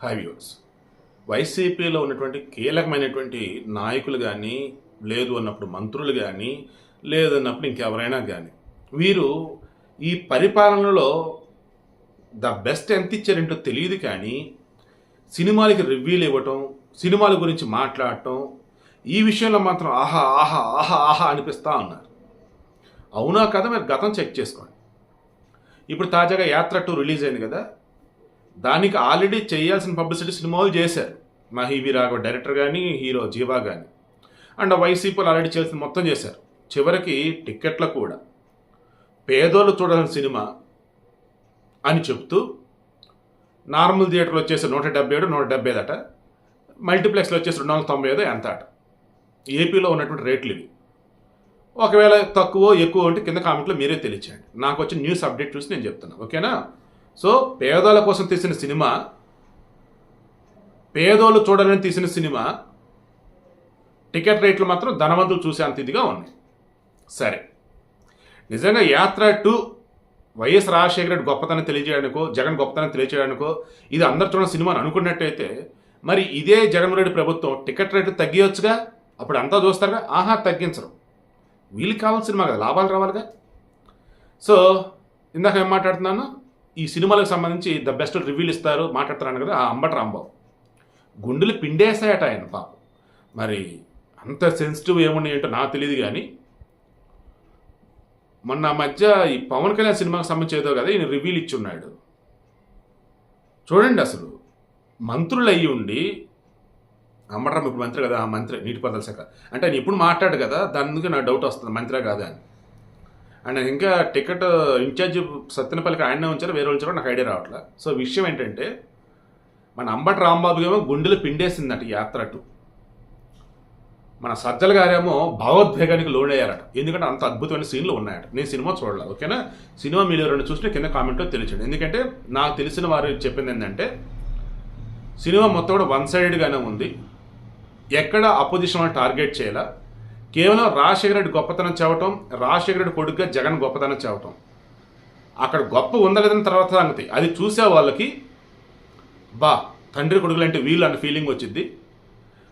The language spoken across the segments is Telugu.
హై వ్యూర్స్ వైసీపీలో ఉన్నటువంటి కీలకమైనటువంటి నాయకులు కానీ లేదు అన్నప్పుడు మంత్రులు కానీ లేదన్నప్పుడు ఇంకెవరైనా కానీ వీరు ఈ పరిపాలనలో ద బెస్ట్ ఎంత ఇచ్చారేంటో తెలియదు కానీ సినిమాలకి రివ్యూలు ఇవ్వటం సినిమాల గురించి మాట్లాడటం ఈ విషయంలో మాత్రం ఆహా ఆహా ఆహా ఆహా అనిపిస్తూ ఉన్నారు. అవునా కదా? మీరు గతం చెక్ చేసుకోండి. ఇప్పుడు తాజాగా యాత్ర టూ రిలీజ్ అయింది కదా? దానికి ఆల్రెడీ చేయాల్సిన పబ్లిసిటీ సినిమాలు చేశారు. మా హీవీ రాఘవ డైరెక్టర్ కానీ హీరో జీవా కానీ అండ్ వైసీపీలు ఆల్రెడీ చేసిన మొత్తం చేశారు. చివరికి టిక్కెట్ల కూడా. పేదోళ్ళు చూడాల్సిన సినిమా అని చెప్తూ నార్మల్ థియేటర్లో వచ్చేసి నూట డెబ్బై ఏడు నూట డెబ్బై అట. మల్టీప్లెక్స్లో వచ్చేసి రెండు వందల తొంభై ఐదు ఎంత అట. ఏపీలో ఉన్నటువంటి రేట్లు ఇవి. ఒకవేళ తక్కువ ఎక్కువ ఉంటే కింద కామెంట్లో మీరే తెలియచేయండి. నాకు వచ్చిన న్యూస్ అప్డేట్ చూసి నేను చెప్తాను ఓకేనా? సో పేదోళ్ళ కోసం తీసిన సినిమా పేదోళ్ళు చూడాలని తీసిన సినిమా టికెట్ రేట్లు మాత్రం ధనవంతులు చూసే అంత ఇదిగా ఉన్నాయి. సరే. నిజంగా యాత్ర టు వైఎస్ రాజశేఖర రెడ్డి గొప్పతనం తెలియజేయడానికో జగన్ గొప్పతనం తెలియజేయడానికో ఇది అందరు చూడని సినిమా అని అనుకున్నట్టయితే మరి ఇదే జగన్మోహన్ రెడ్డి ప్రభుత్వం టికెట్ రేట్లు తగ్గియొచ్చుగా? అప్పుడు అంతా చూస్తారుగా? ఆహా తగ్గించరు. వీళ్ళకి కావాల్సిన సినిమా కదా లాభాలు రావాలిగా? సో ఇందాక ఏం మాట్లాడుతున్నాను? ఈ సినిమాలకు సంబంధించి ద బెస్ట్ రివ్యూలు ఇస్తారు మాట్లాడుతున్నాను కదా ఆ అంబట రాంబాబు. గుండెలు పిండేసాయట ఆయన పాపం. మరి అంత సెన్సిటివ్ ఏమున్నాయి ఏంటో నాకు తెలియదు కానీ మొన్న మధ్య ఈ పవన్ కళ్యాణ్ సినిమాకి సంబంధించి ఏదో కదా ఈయన రివ్యూలు ఇచ్చి ఉన్నాడు చూడండి అసలు. మంత్రులు అయ్యి ఉండి అమ్మటరామ్ ఇప్పుడు మంత్రి కదా ఆ మంత్రి నీటిపారుదల శాఖ. అంటే ఆయన ఇప్పుడు మాట్లాడు కదా దాని అందుకే నాకు డౌట్ వస్తుంది మంత్రే కాదా అని. అండ్ ఇంకా టికెట్ ఇన్ఛార్జ్ సత్యనపల్లికి ఆయనే ఉంచారు వేరే ఉంచారో నాకు ఐడియా రావట్లే. సో విషయం ఏంటంటే మన అంబటి రాంబాబు ఏమో గుండెలు పిండేసిందట ఈ యాత్ర అటు. మన సజ్జల గారేమో భావోద్వేగానికి లోనయ్యారట. ఎందుకంటే అంత అద్భుతమైన సీన్లు ఉన్నాయట. నేను సినిమా చూడలేదు ఓకేనా? సినిమా మీరు ఎవరైనా చూస్తే కింద కామెంట్లో తెలియచండి ఎందుకంటే నాకు తెలిసిన వారు చెప్పింది ఏంటంటే సినిమా మొత్తం కూడా వన్ సైడెడ్గానే ఉంది. ఎక్కడ అపోజిషన్ టార్గెట్ చేయాలా? కేవలం రాజశేఖర రెడ్డి గొప్పతనం చెప్పటం రాజశేఖర రెడ్డి కొడుకుగా జగన్ గొప్పతనం చెప్పటం అక్కడ గొప్ప ఉందలేదని తర్వాత సంగతి. అది చూసే వాళ్ళకి బా తండ్రి కొడుకులు అంటే వీళ్ళు అన్న ఫీలింగ్ వచ్చింది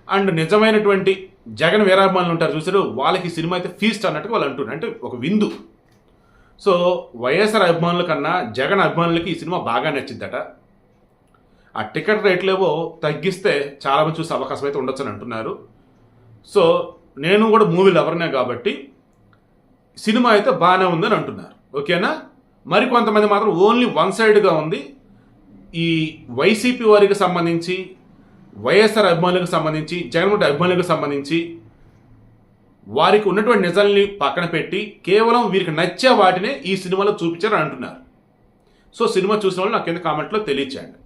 అండ్ నిజమైనటువంటి జగన్ వీరాభిమానులు ఉంటారు చూసారు వాళ్ళకి సినిమా అయితే ఫీస్ట్ అన్నట్టుగా వాళ్ళు అంటున్నారు. అంటే ఒక విందు. సో వైఎస్ఆర్ అభిమానుల కన్నా జగన్ అభిమానులకి ఈ సినిమా బాగా నచ్చిందట ఆ టికెట్ రేట్లేవో తగ్గిస్తే చాలామంది చూసే అవకాశం అయితే ఉండొచ్చని అంటున్నారు. సో నేను కూడా మూవీ లవర్నే కాబట్టి సినిమా అయితే బాగానే ఉందని అంటున్నారు. ఓకేనా? మరి కొంతమంది మాత్రం ఓన్లీ వన్ సైడ్గా ఉంది. ఈ వైసీపీ వారికి సంబంధించి వైఎస్ఆర్ అభిమానులకు సంబంధించి జగన్మోహన్ అభిమానులకు సంబంధించి వారికి ఉన్నటువంటి నిజాల్ని పక్కన పెట్టి కేవలం వీరికి నచ్చే వాటినే ఈ సినిమాలో చూపించారని అంటున్నారు. సో సినిమా చూసిన వాళ్ళు నాకు కింద కామెంట్లో తెలియచేయండి.